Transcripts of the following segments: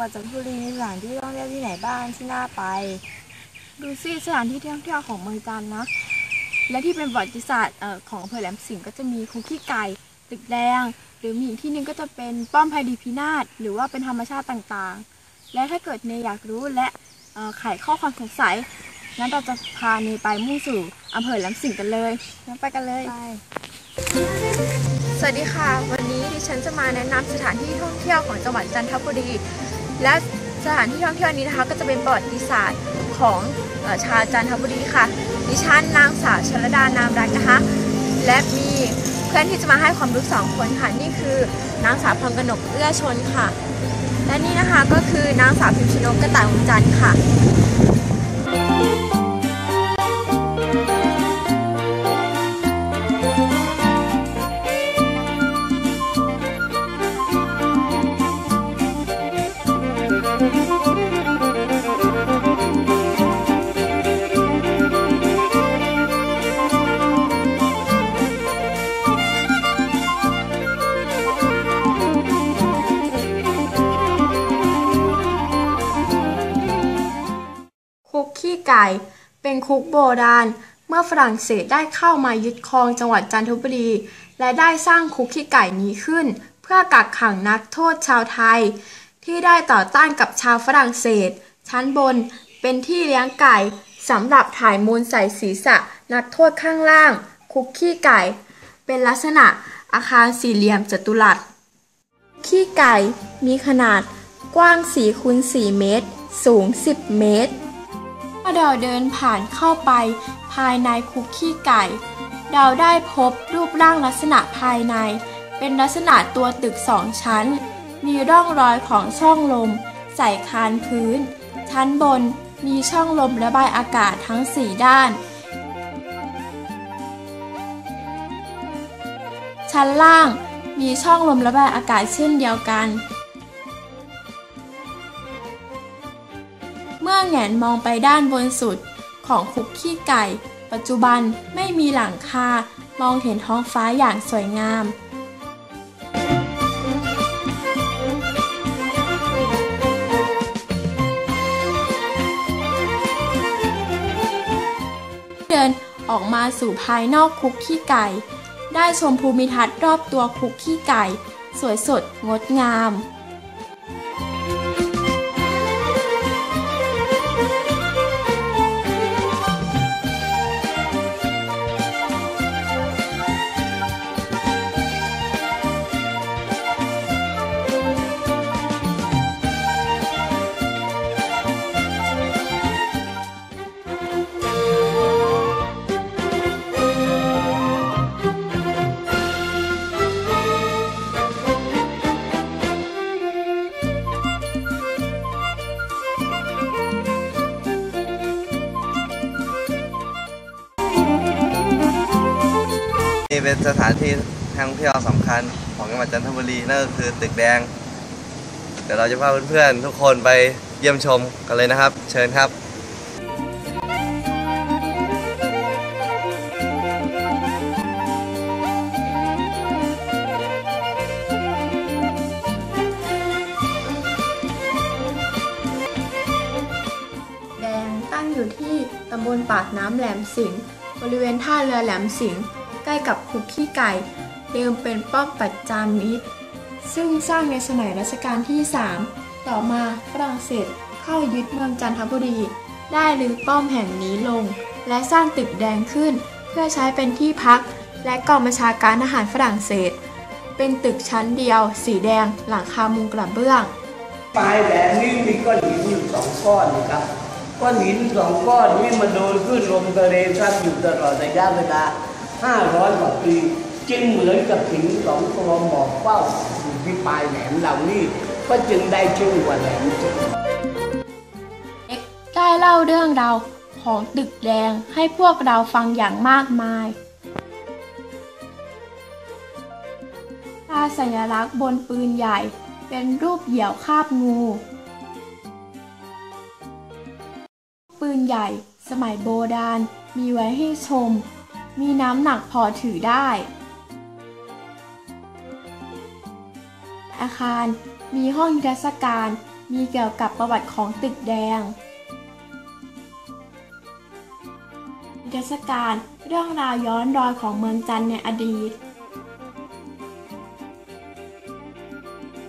วัดจันทบุรีมีสถานที่ท่องเที่ยวที่ไหนบ้างที่น่าไป ดูซิสถานที่ท่องเที่ยวของเมืองจันทร์นะ และที่เป็นประวัติศาสตร์เอ่อของอำเภอแหลมสิงห์ก็จะมีคุกขี้ไก่ตึกแดง หรือมีอีกที่หนึงก็จะเป็นป้อมไพดีพินาศหรือว่าเป็นธรรมชาติต่างๆ และถ้าเกิดเนยอยากรู้และเอ่อไขข้อความสงสัยงั้นเราจะพาเนยไปมุ่งสู่อำเภอแหลมสิงห์กันเลยงั้นไปกันเลยสวัสดีค่ะ วันนี้ดิฉันจะมาแนะนำสถานที่ท่องเที่ยวของจังหวัดจันทบุรี และสถานที่ท่องเที่ยวนี้นะคะก็จะเป็นประวัติศาสตร์ของชาวจันทบุรีค่ะ ดิฉันนางสาวชลดานามรักนะคะ และมีเพื่อนที่จะมาให้ความรู้สองคนค่ะ นี่คือนางสาวพรกนกเอื้อชนค่ะ และนี่นะคะก็คือนางสาวพิมชนกกระต่ายวงจันทร์ค่ะ ไก่ เป็นคุกโบราณ เมื่อฝรั่งเศสได้เข้ามายึดครองจังหวัดจันทบุรี และได้สร้างคุกขี้ไก่นี้ขึ้น เพื่อกักขังนักโทษชาวไทย ที่ได้ต่อต้านกับชาวฝรั่งเศส ชั้นบนเป็นที่เลี้ยงไก่สำหรับถ่ายมูลใส่ศีรษะนักโทษข้างล่าง คุกขี้ไก่ เป็นลักษณะอาคารสี่เหลี่ยมจัตุรัส ขี้ไก่มีขนาดกว้าง4คูณ4เมตร สูง 10 เมตร เมื่อเราเดินผ่านเข้าไป ภายในคุกขี้ไก่เราได้พบรูปร่างลักษณะภายใน เป็นลักษณะตัวตึกสองชั้น มีร่องรอยของช่องลม ใส่คานพื้น ชั้นบนมีช่องลมระบายอากาศทั้ง4ด้าน ชั้นล่างมีช่องลมระบายอากาศเช่นเดียวกัน อแงนมองไปด้านบนสุดของคุกขี้ไก่ ปัจจุบันไม่มีหลังคา มองเห็นท้องฟ้าอย่างสวยงามเดินออกมาสู่ภายนอกคุกขี้ไก่ ได้ชมภูมิทัศน์รอบตัวคุกขี้ไก่ สวยสดงดงาม สถานที่ท่องเที่ยวสำคัญของจังหวัดจันทบุรีนั่นก็คือตึกแดง เดี๋ยวเราจะพาเพื่อนๆทุกคนไปเยี่ยมชมกันเลยนะครับ เชิญครับแดงตั้งอยู่ที่ตำบลปากน้ำแหลมสิงห์บริเวณท่าเรือแหลมสิงห์ ใกล้กับคุกขี้ไก่ เดิมเป็นป้อมปัจจามิตร ซึ่งสร้างในสมัยรัชกาลที่ 3 ต่อมาฝรั่งเศสเข้ายึดเมืองจันทบุรี ได้รื้อป้อมแห่งนี้ลง และสร้างตึกแดงขึ้น เพื่อใช้เป็นที่พัก และกองบัญชาการทหารฝรั่งเศส เป็นตึกชั้นเดียว สีแดงหลังคามุงกระเบื้องปลายแหลมนี่มีก้อนหินอยู่สองก้อนนะครับก้อนหินสองก้อนนี้มันโดนขึ้นลมทะเลซัดอยู่ตลอดระยะเวลา 500กว่าปีจึงเหมือนกับหินสองตัวหมอบเฝ้าอยู่ที่ปลายแหลมเหล่านี้ก็จึงได้ชื่อว่าแหลมสิงได้เล่าเรื่องราวของตึกแดงให้พวกเราฟังอย่างมากมายตราสัญลักษณ์บนปืนใหญ่เป็นรูปเหยี่ยวคาบงู ปืนใหญ่สมัยโบราณมีไว้ให้ชม มีน้ำหนักพอถือได้ อาคารมีห้องนิทรรศการ มีเกี่ยวกับประวัติของตึกแดง นิทรรศการเรื่องราวย้อนรอยของเมืองจันทร์ในอดีต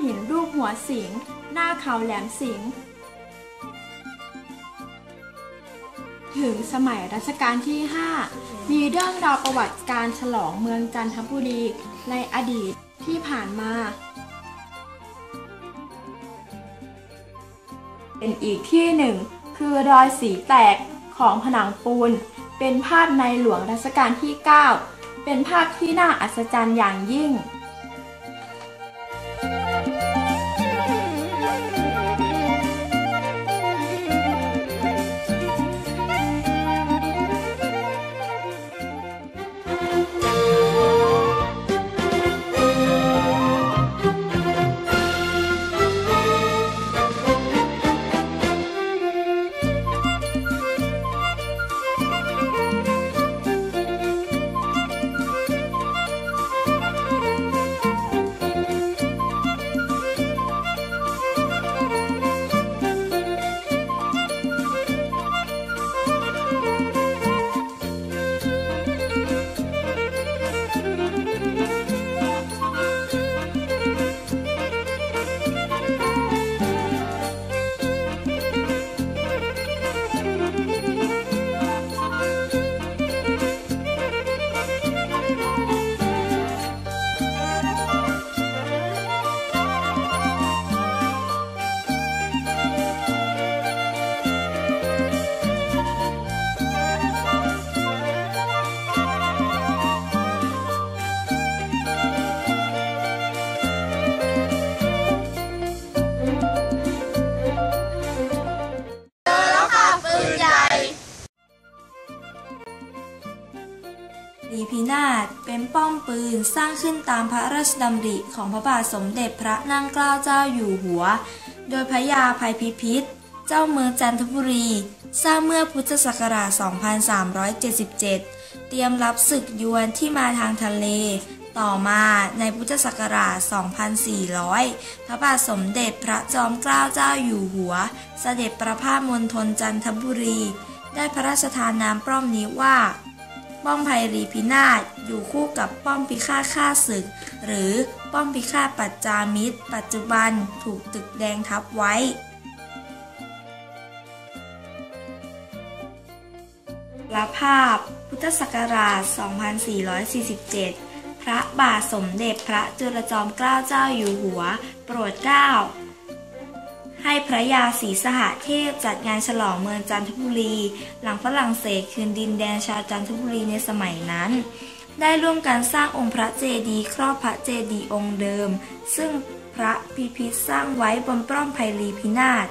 หินรูปหัวสิง หน้าเขาแหลมสิง ถึงสมัยรัชกาลที่ 5 มีเรื่องราวประวัติการฉลองเมืองจันทบุรีในอดีตที่ผ่านมา เป็นอีกที่หนึ่งคือรอยสีแตกของผนังปูน เป็นภาพในหลวงรัชกาลที่ 9 เป็นภาพที่น่าอัศจรรย์อย่างยิ่ง อมปืนสร้างขึ้นตามพระราชดำริของพระบาทสมเด็จพระนั่งเกล้าเจ้าอยู่หัว โดยพระยาภัยพิพิธ เจ้าเมืองจันทบุรี สร้างเมื่อพุทธศักราช 2377 เตรียมรับศึกยวนที่มาทางทะเล ต่อมาในพุทธศักราช 2400 พระบาทสมเด็จพระจอมเกล้าเจ้าอยู่หัว เสด็จประพาสมณฑลจันทบุรี ได้พระราชทานนามป้อมนี้ว่า ป้อมไพรีพินาศอยู่คู่กับป้อมพิฆาตฆ่าศึก หรือป้อมพิฆาตปัจจามิตร ปัจจุบันถูกตึกแดงทับไว้พระภาพ พุทธศักราช 2447 พระบาทสมเด็จพระจุลจอมเกล้าเจ้าอยู่หัว โปรดเกล้า ให้พระยาศรีสหเทพจัดงานฉลองเมืองจันทบุรี หลังฝรั่งเศสคืนดินแดนชาวจันทบุรีในสมัยนั้น ได้ร่วมกันสร้างองค์พระเจดีย์ครอบพระเจดีย์องค์เดิม ซึ่งพระพิพิธสร้างไว้บนปล้อมไพรีพินาศ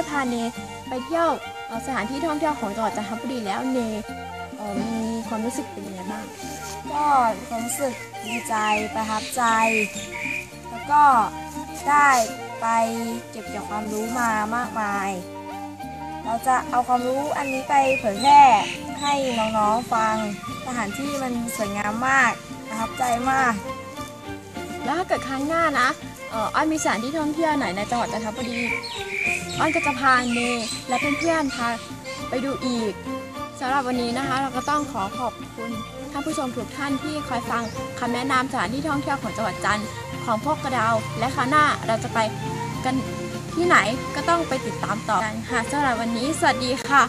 ได้พาเนไปเที่ยวเอ่อสถานที่ท่องเที่ยวของจังหวัดจันทบุรีแล้วเนเอ่อมีความรู้สึกเป็นยังไงบ้าง ก็ความรู้สึกดีใจประทับใจ แล้วก็ได้ไปเก็บเกี่ยวความรู้มามากมาย เราจะเอาความรู้อันนี้ไปเผยแพร่ให้น้องๆฟังสถานที่มันสวยงามมากประทับใจมาก แล้วถ้าเกิดครั้งหน้านะ เอ่ออ้อยมีสถานที่ท่องเที่ยวไหนในจังหวัดจันทบุรี อ้อยก็จะพาเนและเพื่อนๆพาไปดูอีกสำหรับวันนี้นะคะ เราก็ต้องขอขอบคุณท่านผู้ชมทุกท่านที่คอยฟังคำแนะนำสถานที่ท่องเที่ยวของจังหวัดจันทร์ของพวกกระดาวและคราวหน้าเราจะไปกันที่ไหนก็ต้องไปติดตามต่อกันค่ะสำหรับวันนี้ สวัสดีค่ะ